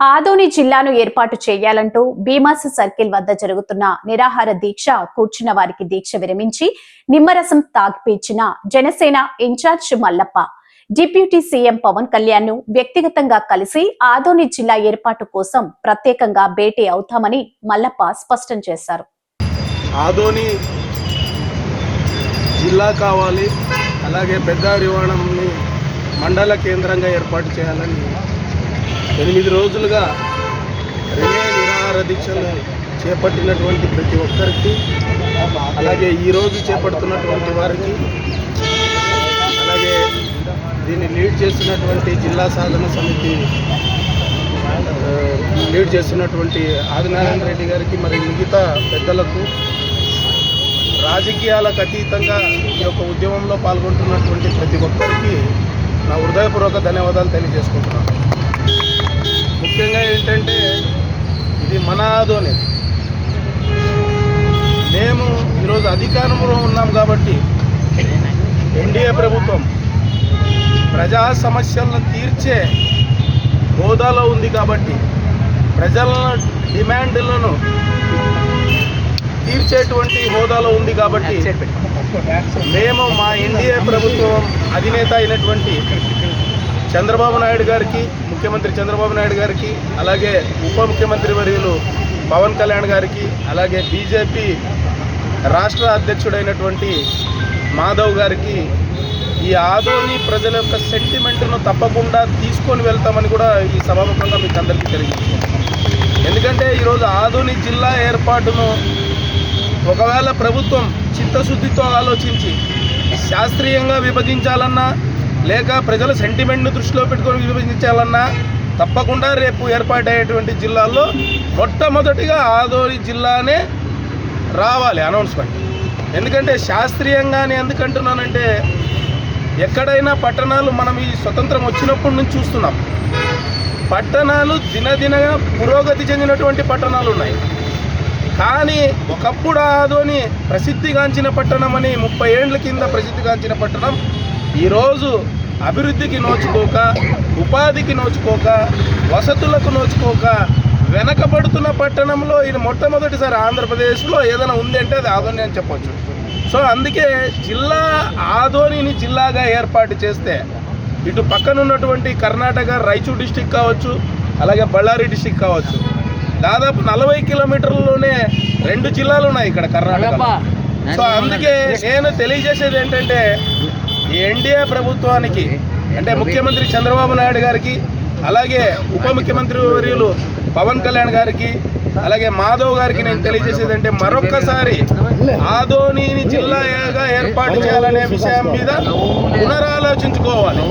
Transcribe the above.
ఆదోని జిల్లాను ఏర్పాటు చేయాలంటూ భీమాస సర్కిల్ వద్ద జరుగుతున్న నిరాహార దీక్ష కూర్చున్న వారికి దీక్ష విరమించి నిమ్మరసం తాగిపీచిన Janasena in-charge Mallappa deputy CM Pawan కళ్యాణ్ను వ్యక్తిగతంగా కలిసి ఆదోని జిల్లా ఏర్పాటు కోసం ప్రత్యేకంగా భేటీ అవుతామని మల్లప్ప స్పష్టం చేశారు. ఆదోని జిల్లా కావాలి అలాగే పెద్ద మండల కేంద్రంగా ఏర్పాటు చేయాలని ఎనిమిది రోజులుగా రిలే నిరాహార దీక్షలు చేపట్టినటువంటి ప్రతి ఒక్కరికి అలాగే ఈరోజు చేపడుతున్నటువంటి వారికి అలాగే దీన్ని లీడ్ చేస్తున్నటువంటి జిల్లా సాధన సమితి లీడ్ చేస్తున్నటువంటి ఆదినారాయణ రెడ్డి గారికి మరి మిగతా పెద్దలకు రాజకీయాలకు అతీతంగా ఈ యొక్క ఉద్యమంలో పాల్గొంటున్నటువంటి ప్రతి ఒక్కరికి నా హృదయపూర్వక ధన్యవాదాలు తెలియజేసుకుంటున్నాను. ముఖ్యంగా ఏంటంటే ఇది మన ఆదోని. మేము ఈరోజు అధికారంలో ఉన్నాం కాబట్టి ఎన్డీఏ ప్రభుత్వం ప్రజా సమస్యలను తీర్చే హోదాలో ఉంది కాబట్టి ప్రజల డిమాండ్లను తీర్చేటువంటి హోదాలో ఉంది కాబట్టి మేము మా ఎన్డీఏ ప్రభుత్వం అధినేత అయినటువంటి చంద్రబాబు నాయుడు గారికి ముఖ్యమంత్రి చంద్రబాబు నాయుడు గారికి అలాగే ఉప ముఖ్యమంత్రి వర్యులు పవన్ కళ్యాణ్ గారికి అలాగే బీజేపీ రాష్ట్ర అధ్యక్షుడైనటువంటి మాధవ్ గారికి ఈ ఆదోని ప్రజల యొక్క సెంటిమెంట్ను తప్పకుండా తీసుకొని వెళ్తామని కూడా ఈ సభాముఖంగా మీకు అందరికీ తెలియజేస్తున్నాను ఎందుకంటే ఈరోజు ఆదోని జిల్లా ఏర్పాటును ఒకవేళ ప్రభుత్వం చిత్తశుద్ధితో ఆలోచించి శాస్త్రీయంగా విభజించాలన్నా లేక ప్రజల సెంటిమెంట్ను దృష్టిలో పెట్టుకొని విభజించాలన్నా తప్పకుండా రేపు ఏర్పాటయ్యేటువంటి జిల్లాల్లో మొట్టమొదటిగా ఆదోని జిల్లానే రావాలి అనౌన్స్మెంట్. ఎందుకంటే శాస్త్రీయంగానే ఎందుకంటున్నానంటే ఎక్కడైనా పట్టణాలు మనం ఈ స్వతంత్రం వచ్చినప్పటి నుంచి చూస్తున్నాం. పట్టణాలు దినదినగా పురోగతి చెందినటువంటి పట్టణాలు ఉన్నాయి. కానీ ఒకప్పుడు ఆదోని ప్రసిద్ధిగాంచిన పట్టణం అని ముప్పై ఏండ్ల కింద ప్రసిద్ధిగాంచిన పట్టణం ఈరోజు అభివృద్ధికి నోచుకోక ఉపాధికి నోచుకోక వసతులకు నోచుకోక వెనకబడుతున్న పట్టణంలో ఇది మొట్టమొదటిసారి ఆంధ్రప్రదేశ్లో ఏదైనా ఉంది అంటే అది ఆదోని అని చెప్పొచ్చు. సో అందుకే జిల్లా ఆదోనిని జిల్లాగా ఏర్పాటు చేస్తే ఇటు పక్కన ఉన్నటువంటి కర్ణాటక రైచూర్ డిస్టిక్ కావచ్చు అలాగే బళ్ళారి డిస్టిక్ కావచ్చు దాదాపు నలభై కిలోమీటర్లలోనే రెండు జిల్లాలు ఉన్నాయి ఇక్కడ కర్ణాటక సో అందుకే నేను తెలియజేసేది ఏంటంటే ఈ ఎన్డీఏ ప్రభుత్వానికి అంటే ముఖ్యమంత్రి చంద్రబాబు నాయుడు గారికి అలాగే ఉప ముఖ్యమంత్రి వర్యులు పవన్ కళ్యాణ్ గారికి అలాగే మాధవ్ గారికి నేను తెలియజేసేది అంటే మరొక్కసారి ఆదోనిని జిల్లాగా ఏర్పాటు చేయాలనే విషయం మీద పునరాలోచించుకోవాలి.